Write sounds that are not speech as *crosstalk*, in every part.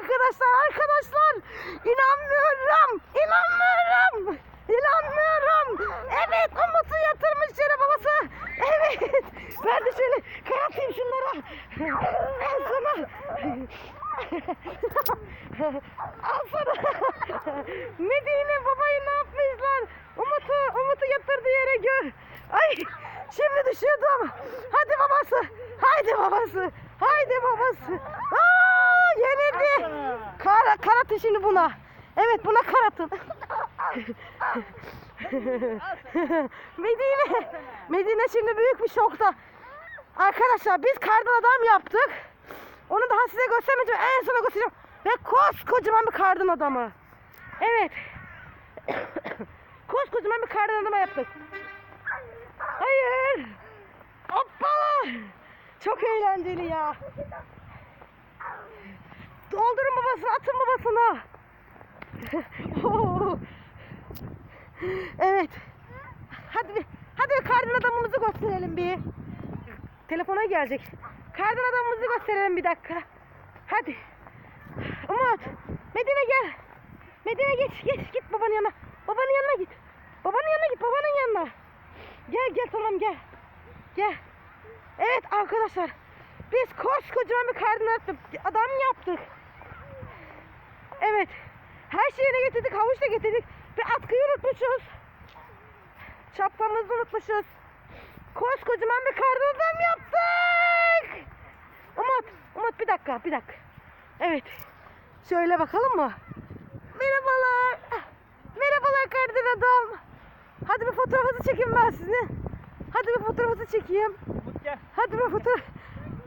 arkadaşlar arkadaşlar. İnanmıyorum. İnanmıyorum. İnanmıyorum. Evet Umut'u yatırmış yere babası. Evet. Ben de şöyle kayatayım şunlara. Al sana. Al sana. Medine babayı ne yapmışlar? Umut'u, Umut'u yatırdı yere gör. Ay şimdi düşüyordum. Hadi babası. Haydi babası. Haydi babası. Yenildi. Kara, karatın şimdi buna. Evet buna karatın. *laughs* Medine. Medine şimdi büyük bir şokta. Arkadaşlar biz kardan adam yaptık. Onu daha size göstermeyeceğim. En sona göstereceğim. Ve koskocaman bir kardan adamı. Evet. *coughs* koskocaman bir kardan adamı yaptık. Hayır. Hoppala. Çok eğlenceli ya. Doldurun babasını, atın babasını. *laughs* Evet. Hadi hadi bir kardan adamımızı gösterelim bir. Telefona gelecek. Kardan adamımızı gösterelim bir dakika. Hadi. Umut. Medine gel. Medine geç geç git babanın yanına. Babanın yanına git. Babanın yanına git babanın yanına. Gel gel tamam gel. Gel. Evet arkadaşlar. Biz koskocaman bir kardan adam yaptık. Evet. Her şeyini getirdik. Havuç da getirdik. Ve atkıyı unutmuşuz. Şapkamızı unutmuşuz. Koskocaman bir kardan adam yaptık. Umut, Umut bir dakika, bir dakika. Evet. Şöyle bakalım mı? Merhabalar. Merhabalar kardan adam. Hadi bir fotoğrafınızı çekeyim ben sizin. Hadi bir fotoğrafınızı çekeyim. Umut gel. Hadi bir fotoğraf.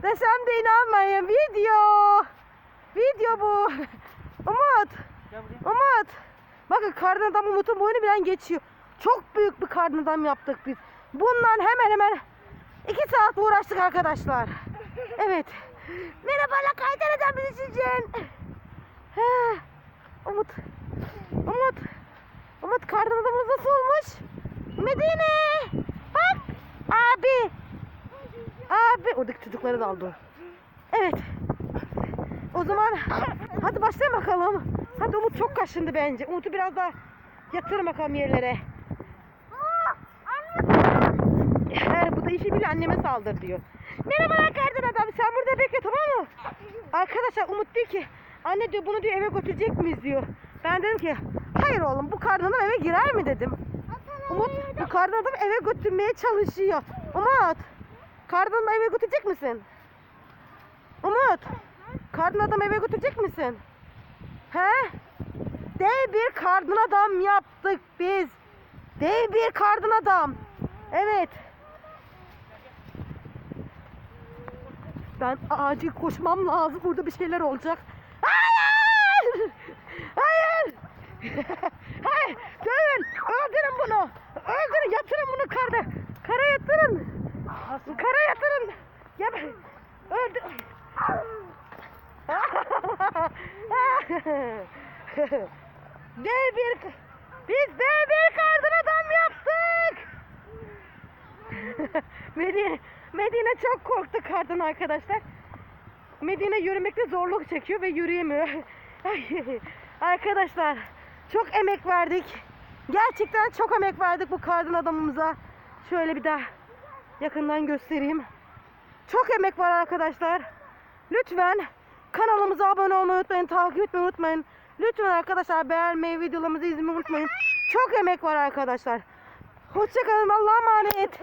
Desem de inanmayın. Video. Video bu. Umut. Umut. Bakın kardan adam Umut'un boyunu bilen geçiyor. Çok büyük bir kardan adam yaptık biz. Bundan hemen hemen iki saat uğraştık arkadaşlar. Evet. Merhabalar kardan adam bizicin. He. Umut. Umut. Umut kardan adamımız nasıl olmuş? Medine. Bak. Abi. Abi. Oradaki çocukları da aldı. Evet. O zaman hadi başlayalım bakalım. Hadi Umut çok kaşındı bence. Umut'u biraz daha yatırın bakalım yerlere. He, bu da işi bile anneme saldır diyor. Merhabalar kardan adam sen burada bekle tamam mı? Arkadaşlar Umut diyor ki anne diyor bunu diyor eve götürecek miyiz diyor. Ben dedim ki hayır oğlum bu kardan adam eve girer mi dedim. Umut bu kardan adam eve götürmeye çalışıyor. Umut kardan eve götürecek misin? Umut kardan adam eve götürecek misin? He? Dev bir kardan adam yaptık biz. Dev bir kardan adam. Evet. Ben acil koşmam lazım. Burada bir şeyler olacak. Hayır! Hayır! *laughs* Hayır! Dövün! Öldürün bunu! Öldürün! Yatırın bunu karda! Kara yatırın! Kara yatırın! Gel! Öldür! *laughs* dev bir biz dev bir kardan adam yaptık. *laughs* Medine, Medine çok korktu kardan arkadaşlar. Medine yürümekte zorluk çekiyor ve yürüyemiyor. *laughs* Arkadaşlar çok emek verdik. Gerçekten çok emek verdik bu kardan adamımıza. Şöyle bir daha yakından göstereyim. Çok emek var arkadaşlar. Lütfen kanalımıza abone olmayı unutmayın, takip etmeyi unutmayın. Lütfen arkadaşlar beğenmeyi, videolarımızı izlemeyi unutmayın. Çok emek var arkadaşlar. Hoşçakalın, Allah'a emanet.